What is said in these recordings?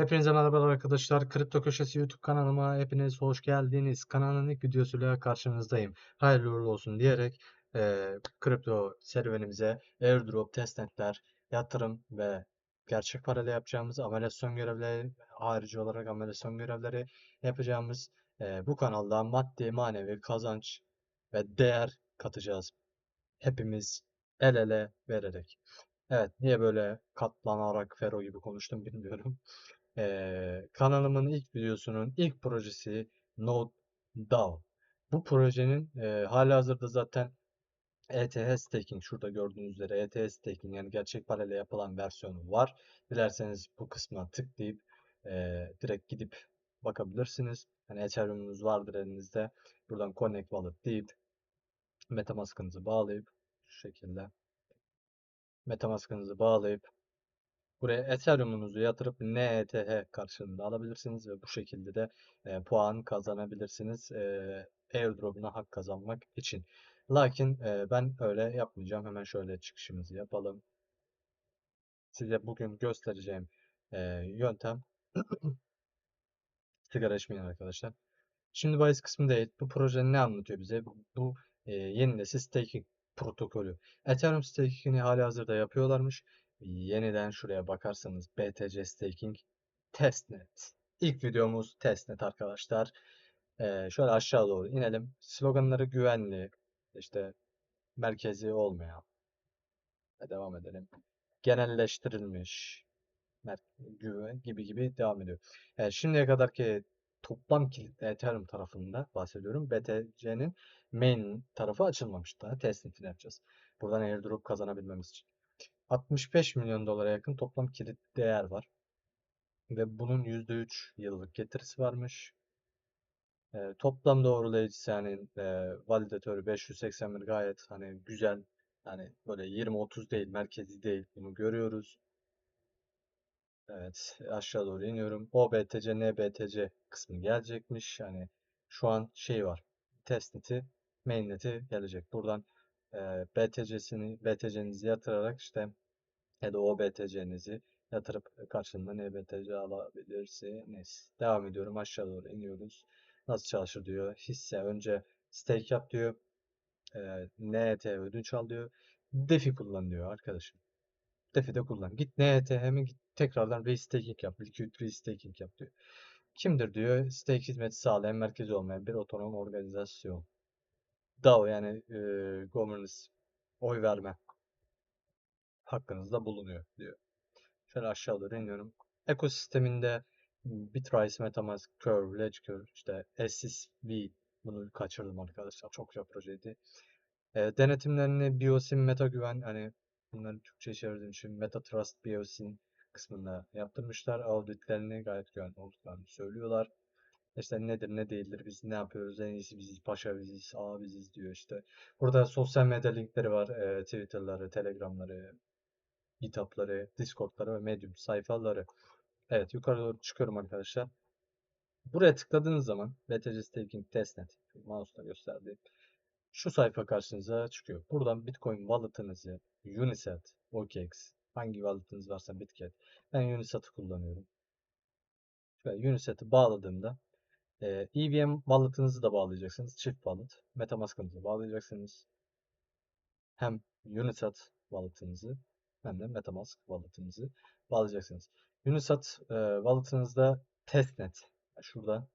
Hepinize merhabalar arkadaşlar. Kripto Köşesi YouTube kanalıma hepiniz hoş geldiniz. Kanalın ilk videosuyla karşınızdayım. Hayırlı uğurlu olsun diyerek e, kripto serüvenimize airdrop, testnetler, yatırım ve gerçek parayla yapacağımız amelasyon görevleri, harici olarak amelasyon görevleri yapacağımız e, bu kanalda maddi, manevi kazanç ve değer katacağız. Hepimiz el ele vererek. Evet, niye böyle katlanarak Fero gibi konuştum bilmiyorum. Ee, kanalımın ilk videosunun ilk projesi Node DAO. Bu projenin e, halihazırda zaten ETH staking şurada gördüğünüz üzere ETH staking yani gerçek parayla yapılan versiyonu var. Dilerseniz bu kısma tıklayıp e, direkt gidip bakabilirsiniz. Yani Ethereum'unuz vardır elinizde. Buradan Connect Wallet deyip Metamask'ınızı bağlayıp şu şekilde Metamask'ınızı bağlayıp Buraya Ethereum'unuzu yatırıp NETH karşılığında alabilirsiniz ve bu şekilde de e, puan kazanabilirsiniz e, airdrop'una hak kazanmak için. Lakin e, ben öyle yapmayacağım. Hemen şöyle çıkışımızı yapalım. Size bugün göstereceğim e, yöntem sigara içmeyin arkadaşlar. Şimdi bahis kısmı değil. Bu proje ne anlatıyor bize? Bu, e, yeni nesil staking protokolü. Ethereum staking'i hali hazırda yapıyorlarmış. Yeniden şuraya bakarsanız BTC staking testnet. İlk videomuz testnet arkadaşlar. Ee, şöyle aşağı doğru inelim. Sloganları güvenli, işte merkezi olmayan. Devam edelim. Genelleştirilmiş, güven gibi gibi devam ediyor. Evet, şimdiye kadarki toplam kilit Ethereum tarafında bahsediyorum. BTC'nin main tarafı açılmamış daha. Testnetini yapacağız. Buradan airdrop kazanabilmemiz için. 65 milyon dolara yakın toplam kilit değer var. Ve bunun %3 yıllık getirisi varmış. E, toplam doğrulayıcısı yani e, validatörü 581 gayet hani güzel. Hani böyle 20-30 değil, merkezi değil. Bunu görüyoruz. Evet, aşağı doğru iniyorum. O BTC, NBTC kısmı gelecekmiş. Yani şu an şey var. Testnet'i, mainnet'i gelecek. Buradan e, BTC'sini, BTC'nizi yatırarak işte ya da o BTC'nizi yatırıp karşılığında NBTC alabilirsiniz. Devam ediyorum. Aşağı doğru iniyoruz. Nasıl çalışır diyor. Hisse önce stake yap diyor. E, NET ödünç al diyor. DeFi kullan diyor arkadaşım. DeFi de kullan. Git NET hemen git tekrardan restaking yap. Liquid restaking yap diyor. Kimdir diyor. Stake hizmeti sağlayan merkezi olmayan bir otonom organizasyon. DAO yani e, governance oy verme hakkınızda bulunuyor diyor. Şöyle aşağı doğru iniyorum. Ekosisteminde Bitrise, Metamask, Curve, Ledger, işte SSV bunu kaçırdım arkadaşlar. Çok güzel projeydi. E, denetimlerini Biosim, Meta Güven hani bunları Türkçe çevirdiğim için Meta Trust Biosim kısmında yaptırmışlar. Auditlerini gayet güven olduklarını söylüyorlar. İşte nedir ne değildir biz ne yapıyoruz en iyisi biziz paşa biziz a biziz diyor işte. Burada sosyal medya linkleri var. E, Twitter'ları, Telegram'ları, GitHub'ları, Discord'ları ve Medium sayfaları. Evet yukarı doğru çıkıyorum arkadaşlar. Buraya tıkladığınız zaman BTC Staking Testnet mouse'la gösterdiğim şu sayfa karşınıza çıkıyor. Buradan Bitcoin wallet'ınızı Unisat, OKX, hangi wallet'ınız varsa Bitget. Ben Unisat'ı kullanıyorum. Şöyle Unisat'ı bağladığımda e, EVM wallet'ınızı da bağlayacaksınız. Çift wallet. Metamask'ınızı bağlayacaksınız. Hem Unisat wallet'ınızı hem de Metamask wallet'ınızı bağlayacaksınız. Unisat e, wallet'ınızda testnet şurada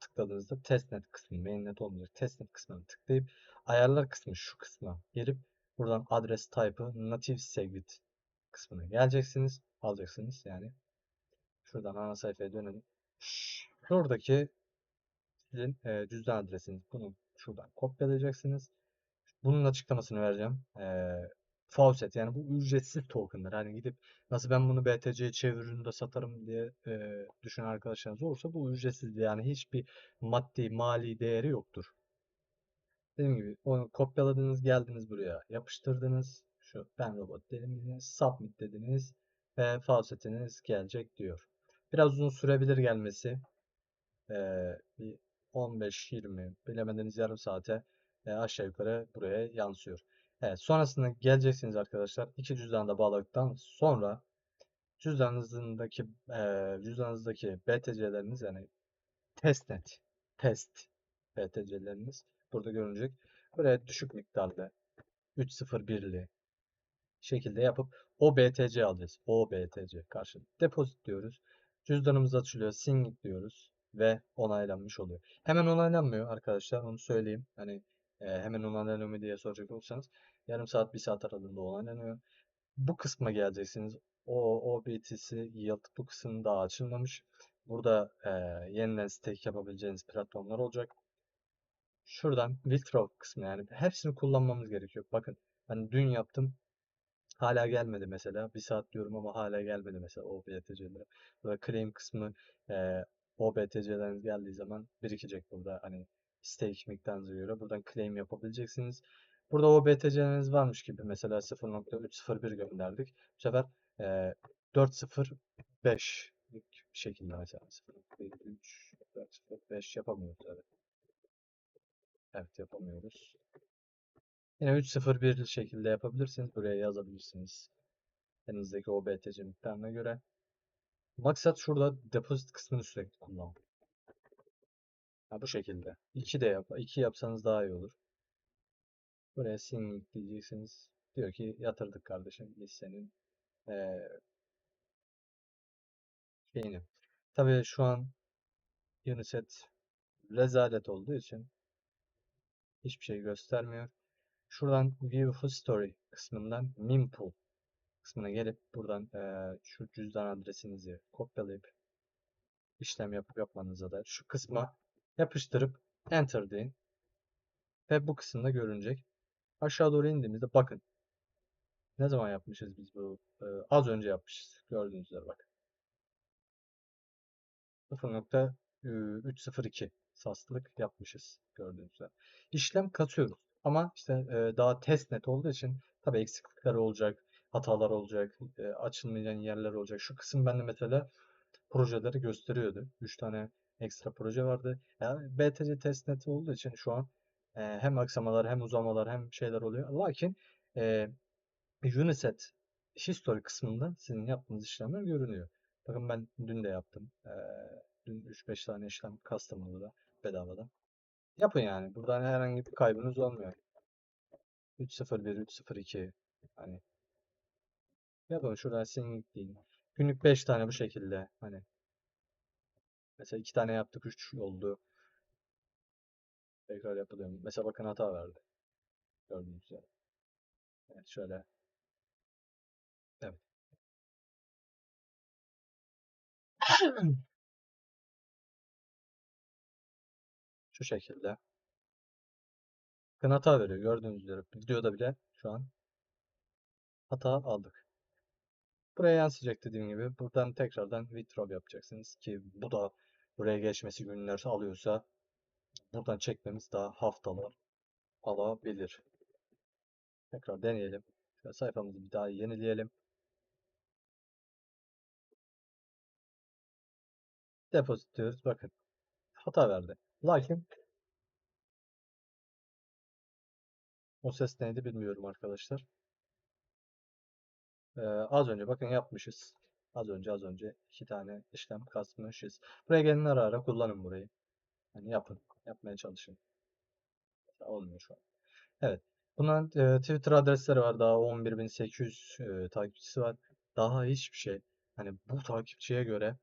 tıkladığınızda testnet kısmı mainnet olmayacak testnet kısmına tıklayıp ayarlar kısmı şu kısma gelip buradan adres type'ı native segwit kısmına geleceksiniz alacaksınız yani şuradan ana sayfaya dönelim şuradaki sizin e, cüzdan adresiniz bunu şuradan kopyalayacaksınız bunun açıklamasını vereceğim e, faucet yani bu ücretsiz tokenlar. Hani gidip nasıl ben bunu BTC'ye çeviririm de satarım diye e, düşünen arkadaşlarınız olursa bu ücretsiz yani hiçbir maddi mali değeri yoktur. Dediğim gibi onu kopyaladınız geldiniz buraya yapıştırdınız. Şu ben robot dediniz submit dediniz ve faucetiniz gelecek diyor. Biraz uzun sürebilir gelmesi. Ee, bir 15-20 bilemediniz yarım saate e, aşağı yukarı buraya yansıyor. Evet, sonrasında geleceksiniz arkadaşlar. İki cüzdanı da bağladıktan sonra cüzdanınızdaki eee cüzdanınızdaki BTC'leriniz yani testnet test BTC'leriniz burada görünecek. Buraya düşük miktarda 301'li şekilde yapıp o BTC alacağız. O BTC karşı depozit diyoruz. Cüzdanımız açılıyor. Sign diyoruz ve onaylanmış oluyor. Hemen onaylanmıyor arkadaşlar. Onu söyleyeyim. Hani e, hemen onaylanıyor mu diye soracak olursanız yarım saat bir saat aralığında onaylanıyor. Bu kısma geleceksiniz. O OBTC Yield bu kısım daha açılmamış. Burada e, yeniden stake yapabileceğiniz platformlar olacak. Şuradan withdraw kısmı yani hepsini kullanmamız gerekiyor. Bakın ben dün yaptım. Hala gelmedi mesela. Bir saat diyorum ama hala gelmedi mesela o BTC'lere. Burada claim kısmı e, o BTC'leriniz geldiği zaman birikecek burada. Hani stake miktarınıza göre buradan claim yapabileceksiniz. Burada o BTC'leriniz varmış gibi mesela 0.301 gönderdik. Bu sefer e, 405 şekilde mesela 0.3 405 yapamıyoruz evet. Evet yapamıyoruz. Yine 301 şekilde yapabilirsiniz. Buraya yazabilirsiniz. Elinizdeki o BTC miktarına göre. Maksat şurada depozit kısmını sürekli kullanmak. Ha, bu şekilde. 2 de yap 2 yapsanız daha iyi olur. Buraya sign diyeceksiniz. Diyor ki yatırdık kardeşim biz senin ee, şeyini. Tabii şu an Uniset rezalet olduğu için hiçbir şey göstermiyor. Şuradan View History kısmından Mempool kısmına gelip buradan e, şu cüzdan adresinizi kopyalayıp işlem yapıp yapmanıza da şu kısma yapıştırıp Enter deyin. Ve bu kısımda görünecek. Aşağı doğru indiğimizde bakın. Ne zaman yapmışız biz bu? E, az önce yapmışız. Gördüğünüz üzere bakın. 0.302 saslık yapmışız gördüğünüz üzere. İşlem katıyoruz. Ama işte e, daha testnet olduğu için tabii eksiklikler olacak, hatalar olacak, e, açılmayan yerler olacak. Şu kısım bende mesela projeleri gösteriyordu. 3 tane ekstra proje vardı. Yani BTC testnet olduğu için şu an e, hem aksamalar hem uzamalar hem şeyler oluyor. Lakin e, Uniset history kısmında sizin yaptığınız işlemler görünüyor. Bakın ben dün de yaptım. E, dün 3-5 tane işlem burada bedavadan. Yapın yani. Buradan herhangi bir kaybınız olmuyor. 301, 302 hani yapın şuradan sync deyin. Günlük 5 tane bu şekilde hani mesela 2 tane yaptık 3 oldu. Tekrar yapılıyor. Mesela bakın hata verdi. Gördüğünüz üzere. Evet şöyle. Evet. Şu şekilde. Bakın hata veriyor. Gördüğünüz üzere. Videoda bile şu an hata aldık. Buraya yansıyacak dediğim gibi. Buradan tekrardan withdraw yapacaksınız ki bu da buraya geçmesi günler alıyorsa buradan çekmemiz daha haftalar alabilir. Tekrar deneyelim. Şöyle sayfamızı bir daha yenileyelim. Depozit diyoruz. Bakın. Hata verdi. Lakin o ses neydi bilmiyorum arkadaşlar. Ee, az önce bakın yapmışız. Az önce az önce iki tane işlem kasmışız. Buraya gelin ara ara kullanın burayı. Yani yapın. Yapmaya çalışın. Olmuyor şu an. Evet. Bunların e, Twitter adresleri var. Daha 11.800 e, takipçisi var. Daha hiçbir şey. Hani bu takipçiye göre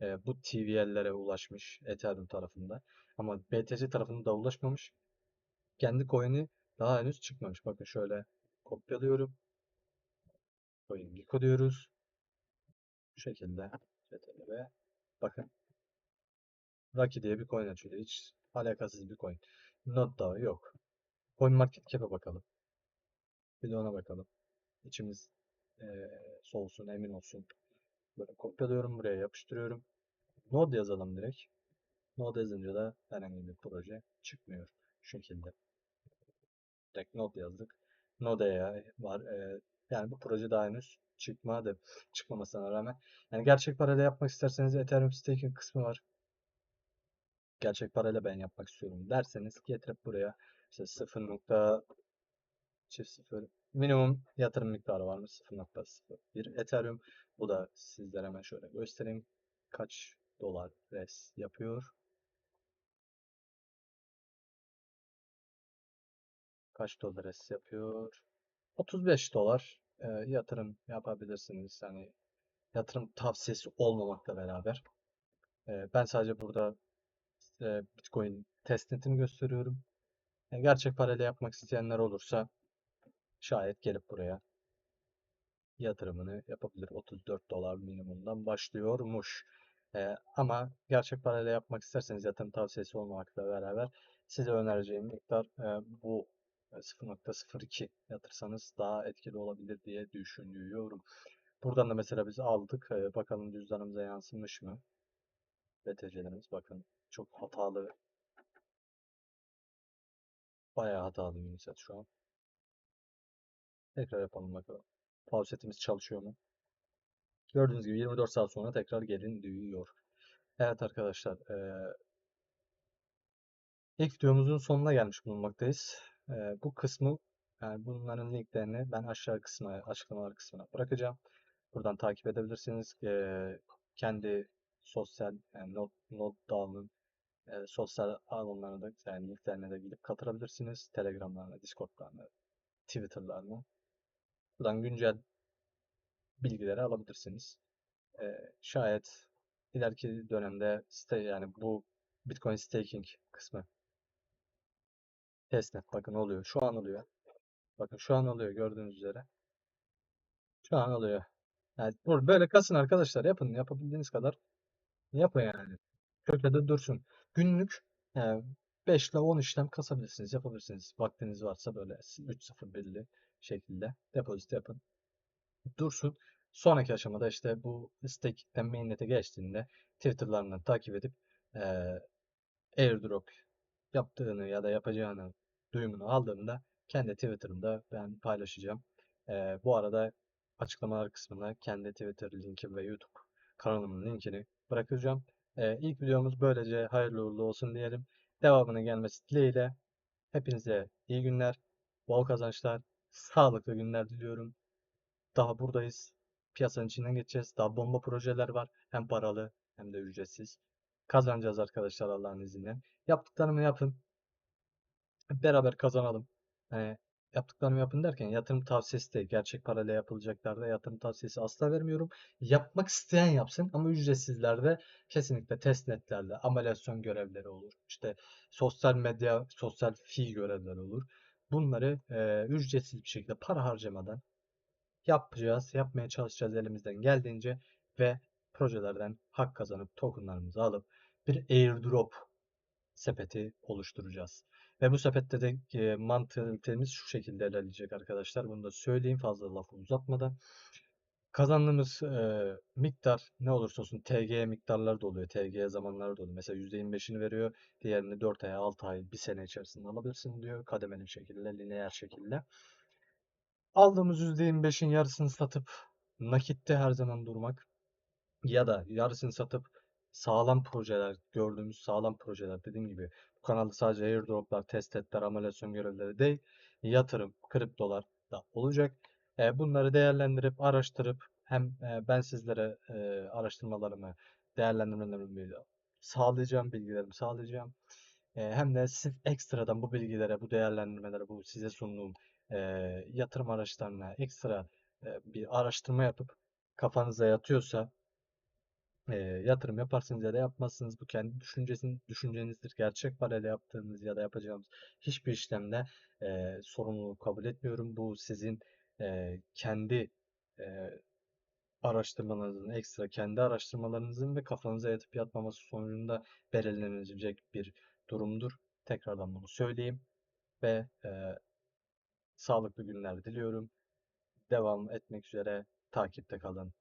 e, bu TVL'lere ulaşmış Ethereum tarafında. Ama BTC tarafında da ulaşmamış. Kendi coin'i daha henüz çıkmamış. Bakın şöyle kopyalıyorum. Coin Gecko diyoruz. Bu şekilde CTRL ve bakın Raki diye bir coin açılıyor. Hiç alakasız bir coin. Not da yok. Coin Market Cap'e bakalım. Bir de ona bakalım. İçimiz e, soğusun, emin olsun. Böyle kopyalıyorum, buraya yapıştırıyorum. Node yazalım direkt. Node yazınca da herhangi bir proje çıkmıyor. Şu şekilde. Direkt Node yazdık. Node'ya var. E, yani bu proje daha henüz çıkmadı. Çıkmamasına rağmen. Yani gerçek parayla yapmak isterseniz Ethereum staking kısmı var. Gerçek parayla ben yapmak istiyorum derseniz getirip buraya işte 0. çift 0 minimum yatırım miktarı var mı? 0.01 Ethereum. Bu da sizlere hemen şöyle göstereyim. Kaç dolar res yapıyor? Kaç dolar res yapıyor? 35 dolar e, yatırım yapabilirsiniz. Hani yatırım tavsiyesi olmamakla beraber. E, ben sadece burada e, Bitcoin testnetini gösteriyorum. E, gerçek parayla yapmak isteyenler olursa şayet gelip buraya yatırımını yapabilir. 34 dolar minimumdan başlıyormuş. E, ama gerçek parayla yapmak isterseniz yatırım tavsiyesi olmamakla beraber size önereceğim miktar e, bu 0.02 yatırsanız daha etkili olabilir diye düşünüyorum. Buradan da mesela biz aldık. E, bakalım cüzdanımıza yansımış mı? BTC'lerimiz bakın çok hatalı. Bayağı hatalı Unisat şu an. Tekrar yapalım bakalım. Faucetimiz çalışıyor mu? Gördüğünüz gibi 24 saat sonra tekrar gelin diyor. Evet arkadaşlar. E, ilk videomuzun sonuna gelmiş bulunmaktayız. E, bu kısmı yani bunların linklerini ben aşağı kısmına, açıklamalar kısmına bırakacağım. Buradan takip edebilirsiniz. E, kendi sosyal yani not, not dağılım e, sosyal alanlarına da yani linklerine de gidip katılabilirsiniz. Telegramlarına, Discord'larına, Twitter'larına. Buradan güncel bilgileri alabilirsiniz. E, şayet ileriki dönemde ste, yani bu Bitcoin staking kısmı testnet bakın oluyor. Şu an oluyor. Bakın şu an oluyor gördüğünüz üzere. Şu an oluyor. Yani böyle kasın arkadaşlar yapın. Yapabildiğiniz kadar yapın yani. Köşede dursun. Günlük e, 5 ile 10 işlem kasabilirsiniz, yapabilirsiniz. Vaktiniz varsa böyle 3-0-1'li şekilde depozit yapın. Dursun. Sonraki aşamada işte bu stake'den mainnet'e geçtiğinde Twitter'larını takip edip e, airdrop yaptığını ya da yapacağını duyumunu aldığımda kendi Twitter'ımda ben paylaşacağım. E, bu arada açıklamalar kısmına kendi Twitter linki ve YouTube kanalımın linkini bırakacağım. E, ilk videomuz böylece hayırlı uğurlu olsun diyelim. Devamının gelmesi dileğiyle hepinize iyi günler, bol kazançlar, sağlıklı günler diliyorum. Daha buradayız. Piyasanın içinden geçeceğiz. Daha bomba projeler var. Hem paralı hem de ücretsiz. Kazanacağız arkadaşlar Allah'ın izniyle. Yaptıklarımı yapın. Beraber kazanalım. Yani yaptıklarımı yapın derken yatırım tavsiyesi değil. Gerçek parayla yapılacaklarda yatırım tavsiyesi asla vermiyorum. Yapmak isteyen yapsın ama ücretsizlerde kesinlikle testnetlerde ameliyasyon görevleri olur. İşte sosyal medya, sosyal fi görevleri olur. Bunları e, ücretsiz bir şekilde para harcamadan yapacağız, yapmaya çalışacağız elimizden geldiğince ve projelerden hak kazanıp tokenlarımızı alıp bir airdrop sepeti oluşturacağız. Ve bu sepette de e, mantığımız şu şekilde ilerleyecek arkadaşlar. Bunu da söyleyeyim fazla lafı uzatmadan. Kazandığımız e, miktar ne olursa olsun TG miktarları da oluyor. TG zamanları da oluyor. Mesela %25'ini veriyor. Diğerini 4 ay, 6 ay, 1 sene içerisinde alabilirsin diyor. Kademeli şekilde, lineer şekilde. Aldığımız %25'in yarısını satıp nakitte her zaman durmak ya da yarısını satıp sağlam projeler, gördüğümüz sağlam projeler dediğim gibi bu kanalda sadece airdroplar, testnetler, ameliyasyon görevleri değil, yatırım, kriptolar da olacak. E, bunları değerlendirip, araştırıp hem e, ben sizlere e, araştırmalarımı, değerlendirmelerimi sağlayacağım, bilgilerimi sağlayacağım. E, hem de siz ekstradan bu bilgilere, bu değerlendirmelere, bu size sunduğum e, yatırım araçlarına ekstra e, bir araştırma yapıp kafanıza yatıyorsa e, yatırım yaparsınız ya da yapmazsınız. Bu kendi düşüncesin, düşüncenizdir. Gerçek parayla yaptığınız ya da yapacağımız hiçbir işlemde e, sorumluluğu kabul etmiyorum. Bu sizin e, kendi e, araştırmalarınızın, ekstra kendi araştırmalarınızın ve kafanıza yatıp yatmaması sonucunda belirlenecek bir durumdur. Tekrardan bunu söyleyeyim ve e, sağlıklı günler diliyorum. Devam etmek üzere takipte kalın.